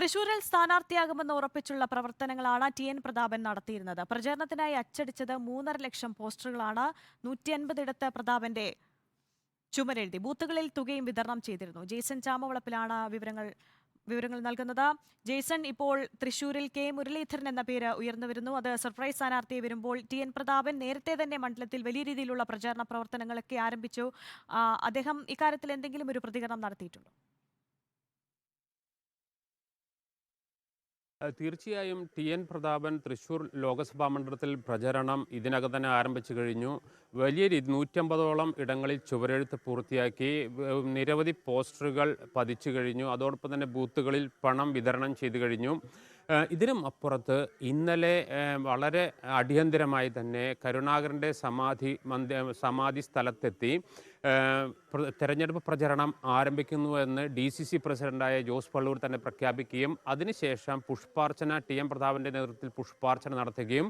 തൃശൂരിൽ സ്ഥാനാർത്ഥിയാകുമെന്ന് ഉറപ്പിച്ചുള്ള പ്രവർത്തനങ്ങളാണ് T N Prathapan നടത്തിയിരുന്നത്. പ്രചരണത്തിനായി അച്ചടിച്ചത് മൂന്നര ലക്ഷം പോസ്റ്ററുകളാണ് നൂറ്റി അൻപതിടത്ത് പ്രതാപന്റെ ചുമരെഴുതി. ബൂത്തുകളിൽ തുകയും വിതരണം ചെയ്തിരുന്നു. ജെയ്സൺ ചാമവളപ്പിലാണ് വിവരങ്ങൾ വിവരങ്ങൾ നൽകുന്നത്. ജെയ്സൺ ഇപ്പോൾ തൃശൂരിൽ കെ മുരളീധരൻ എന്ന പേര് ഉയർന്നു വരുന്നു. അത് സർപ്രൈസ് സ്ഥാനാർത്ഥിയെ വരുമ്പോൾ ടി എൻ പ്രതാപൻ നേരത്തെ തന്നെ മണ്ഡലത്തിൽ വലിയ രീതിയിലുള്ള പ്രചാരണ പ്രവർത്തനങ്ങളൊക്കെ ആരംഭിച്ചു. അദ്ദേഹം ഇക്കാര്യത്തിൽ എന്തെങ്കിലും ഒരു പ്രതികരണം നടത്തിയിട്ടുണ്ടോ? തീർച്ചയായും ടി എൻ പ്രതാപൻ തൃശൂർ ലോക്സഭാ മണ്ഡലത്തിൽ പ്രചരണം ഇതിനകം തന്നെ ആരംഭിച്ചു കഴിഞ്ഞു. വലിയ നൂറ്റമ്പതോളം ഇടങ്ങളിൽ ചുവരെഴുത്ത് പൂർത്തിയാക്കി. നിരവധി പോസ്റ്ററുകൾ പതിച്ചു കഴിഞ്ഞു. അതോടൊപ്പം തന്നെ ബൂത്തുകളിൽ പണം വിതരണം ചെയ്തു കഴിഞ്ഞു. ഇതിനും അപ്പുറത്ത് ഇന്നലെ വളരെ അടിയന്തരമായി തന്നെ കരുണാകരന്റെ സമാധി മന്ദി സമാധി സ്ഥലത്തെത്തി. തെരഞ്ഞെടുപ്പ് പ്രചരണം ആരംഭിക്കുന്നുവെന്ന് ഡി സി സി പ്രസിഡന്റായ ജോസ് പള്ളൂർ തന്നെ പ്രഖ്യാപിക്കുകയും അതിനുശേഷം പുഷ്പാർച്ചന ടി എം പ്രതാപന്റെ നേതൃത്വത്തിൽ പുഷ്പാർച്ചന നടത്തുകയും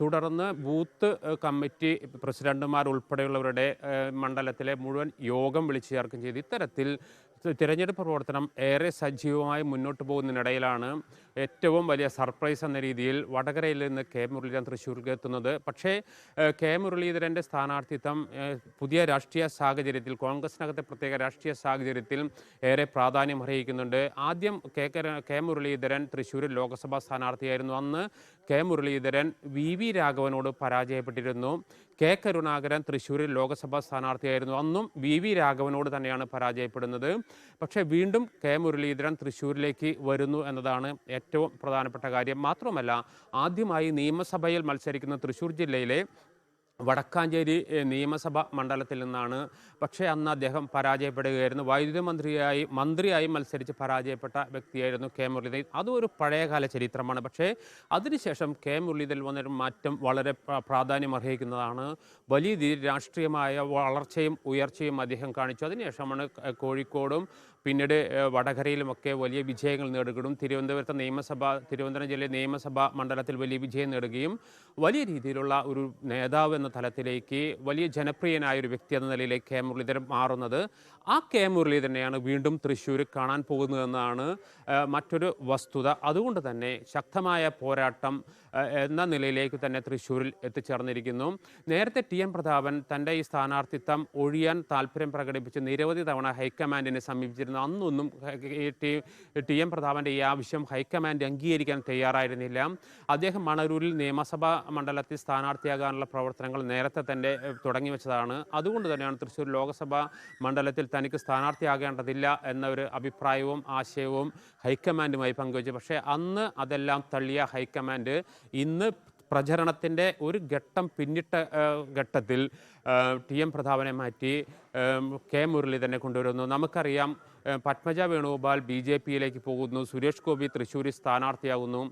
തുടർന്ന് ബൂത്ത് കമ്മിറ്റി പ്രസിഡന്റുമാർ ഉൾപ്പെടെയുള്ളവരുടെ മണ്ഡലത്തിലെ മുഴുവൻ യോഗം വിളിച്ചു ചേർക്കുകയും ചെയ്തു ഇത്തരത്തിൽ തിരഞ്ഞെടുപ്പ് പ്രവർത്തനം ഏറെ സജീവമായി മുന്നോട്ട് പോകുന്നതിനിടയിലാണ് ഏറ്റവും വലിയ സർപ്രൈസ് എന്ന രീതിയിൽ വടകരയിൽ നിന്ന് കെ. മുരളീധരൻ തൃശ്ശൂരിലേക്ക് എത്തുന്നത്. പക്ഷേ കെ. മുരളീധരന്റെ സ്ഥാനാർത്ഥിത്വം പുതിയ രാഷ്ട്രീയ സാഹചര്യത്തിൽ കോൺഗ്രസിനകത്തെ പ്രത്യേക രാഷ്ട്രീയ സാഹചര്യത്തിൽ ഏറെ പ്രാധാന്യം അർഹിക്കുന്നുണ്ട്. ആദ്യം കെ. കെ. മുരളീധരൻ തൃശ്ശൂരിൽ ലോക്സഭാ സ്ഥാനാർത്ഥിയായിരുന്നു. അന്ന് കെ. മുരളീധരൻ വി. വി. രാഘവനോട് പരാജയപ്പെട്ടിരുന്നു. കെ. കരുണാകരൻ തൃശ്ശൂരിൽ ലോക്സഭാ സ്ഥാനാർത്ഥിയായിരുന്നു. അന്നും വി. വി. രാഘവനോട് തന്നെയാണ് പരാജയപ്പെടുന്നത്. പക്ഷേ വീണ്ടും കെ. മുരളീധരൻ തൃശ്ശൂരിലേക്ക് വരുന്നു എന്നതാണ് ഏറ്റവും പ്രധാനപ്പെട്ട കാര്യം. മാത്രമല്ല ആദ്യമായി നിയമസഭയിൽ മത്സരിക്കുന്ന തൃശ്ശൂർ ജില്ലയിലെ വടക്കാഞ്ചേരി നിയമസഭാ മണ്ഡലത്തിൽ നിന്നാണ്. പക്ഷേ അന്ന് അദ്ദേഹം പരാജയപ്പെടുകയായിരുന്നു. വൈദ്യുതി മന്ത്രിയായി മന്ത്രിയായി മത്സരിച്ച് പരാജയപ്പെട്ട വ്യക്തിയായിരുന്നു കെ. മുരളീധരൻ. അതും ഒരു പഴയകാല ചരിത്രമാണ്. പക്ഷേ അതിനുശേഷം കെ. മുരളീധരൻ വന്നൊരു മാറ്റം വളരെ പ്രാധാന്യം അർഹിക്കുന്നതാണ്. വലിയ രീതിയിൽ രാഷ്ട്രീയമായ വളർച്ചയും ഉയർച്ചയും അദ്ദേഹം കാണിച്ചു. അതിനുശേഷമാണ് കോഴിക്കോടും പിന്നീട് വടകരയിലുമൊക്കെ വലിയ വിജയങ്ങൾ നേടുകയും തിരുവനന്തപുരത്തെ നിയമസഭ തിരുവനന്തപുരം ജില്ലയിലെ നിയമസഭാ മണ്ഡലത്തിൽ വലിയ വിജയം നേടുകയും വലിയ രീതിയിലുള്ള ഒരു നേതാവ് എന്ന തലത്തിലേക്ക് വലിയ ജനപ്രിയനായ ഒരു വ്യക്തി എന്ന നിലയിലേക്ക് കെ. മുരളീധരൻ മാറുന്നത്. ആ കെ. മുരളീധരനെയാണ് വീണ്ടും തൃശ്ശൂർ കാണാൻ പോകുന്നതെന്നാണ് മറ്റൊരു വസ്തുത. അതുകൊണ്ട് തന്നെ ശക്തമായ പോരാട്ടം എന്ന നിലയിലേക്ക് തന്നെ തൃശ്ശൂരിൽ എത്തിച്ചേർന്നിരിക്കുന്നു. നേരത്തെ ടി. എം പ്രതാപൻ തന്റെ ഈ സ്ഥാനാർത്ഥിത്വം ഒഴിയാൻ താല്പര്യം പ്രകടിപ്പിച്ച് നിരവധി തവണ ഹൈക്കമാൻഡിനെ സമീപിച്ചിരുന്നു അന്നൊന്നും ഈ ടി എം പ്രതാപന്റെ ഈ ആവശ്യം ഹൈക്കമാൻഡ് അംഗീകരിക്കാൻ തയ്യാറായിരുന്നില്ല. അദ്ദേഹം മണരൂരിൽ നിയമസഭാ മണ്ഡലത്തിൽ സ്ഥാനാർത്ഥിയാകാനുള്ള പ്രവർത്തനങ്ങൾ നേരത്തെ തന്നെ തുടങ്ങി വെച്ചതാണ്. അതുകൊണ്ട് തന്നെയാണ് തൃശ്ശൂർ ലോക്സഭാ മണ്ഡലത്തിൽ തനിക്ക് സ്ഥാനാർത്ഥിയാകേണ്ടതില്ല എന്ന ഒരു അഭിപ്രായവും ആശയവും ഹൈക്കമാൻഡുമായി പങ്കുവച്ചു. പക്ഷേ അന്ന് അതെല്ലാം തള്ളിയ ഹൈക്കമാൻഡ് ഇന്ന് പ്രചരണത്തിന്റെ ഒരു ഘട്ടം പിന്നിട്ട ഘട്ടത്തിൽ ടി എം പ്രതാപനെ മാറ്റി കെ മുരളി തന്നെ കൊണ്ടുവരുന്നു. നമുക്കറിയാം പത്മജ വേണുഗോപാൽ ബി ജെ പിയിലേക്ക് പോകുന്നു. സുരേഷ് ഗോപി തൃശ്ശൂരിൽ സ്ഥാനാർത്ഥിയാകുന്നു.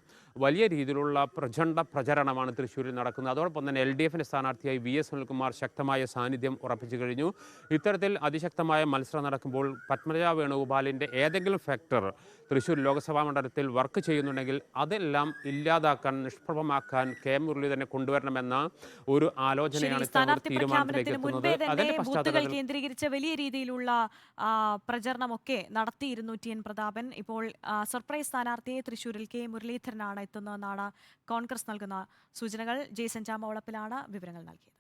വലിയ രീതിയിലുള്ള പ്രചണ്ഡ പ്രചരണമാണ് തൃശ്ശൂരിൽ നടക്കുന്നത്. അതോടൊപ്പം തന്നെ എൽ ഡി എഫിന്റെ സ്ഥാനാർത്ഥിയായി വി എസ് സുനിൽകുമാർ ശക്തമായ സാന്നിധ്യം ഉറപ്പിച്ചു കഴിഞ്ഞു. ഇത്തരത്തിൽ അതിശക്തമായ മത്സരം നടക്കുമ്പോൾ പത്മജ വേണുഗോപാലിന്റെ ഏതെങ്കിലും ഫാക്ടർ തൃശ്ശൂർ ലോക്സഭാ മണ്ഡലത്തിൽ വർക്ക് ചെയ്യുന്നുണ്ടെങ്കിൽ അതെല്ലാം ഇല്ലാതാക്കാൻ നിഷ്പ്രഭമാക്കാൻ കെ മുരളീധരനെ കൊണ്ടുവരണമെന്ന ഒരു ആലോചനയാണ് കേന്ദ്രീകരിച്ച അവർ സ്ഥാനാർത്ഥി തീരുമാനത്തിലേക്ക് പ്രഖ്യാപനത്തിന് മുൻപേ എത്തുന്നത് അതിന്റെ പശ്ചാത്തലത്തിൽ കേന്ദ്രീകരിച്ച് വലിയ രീതിയിലുള്ള പ്രചരണമൊക്കെ നടത്തിയിരുന്നു ടി എൻ പ്രതാപൻ. ഇപ്പോൾ സർപ്രൈസ് സ്ഥാനാർത്ഥിയെ തൃശൂരിൽ കെ മുരളീധരനാണ് എത്തുന്നതെന്നാണ് കോൺഗ്രസ് നൽകുന്ന സൂചനകൾ. ജെയ്സൻ ചാമ വളപ്പിലാണ് വിവരങ്ങൾ നൽകിയത്.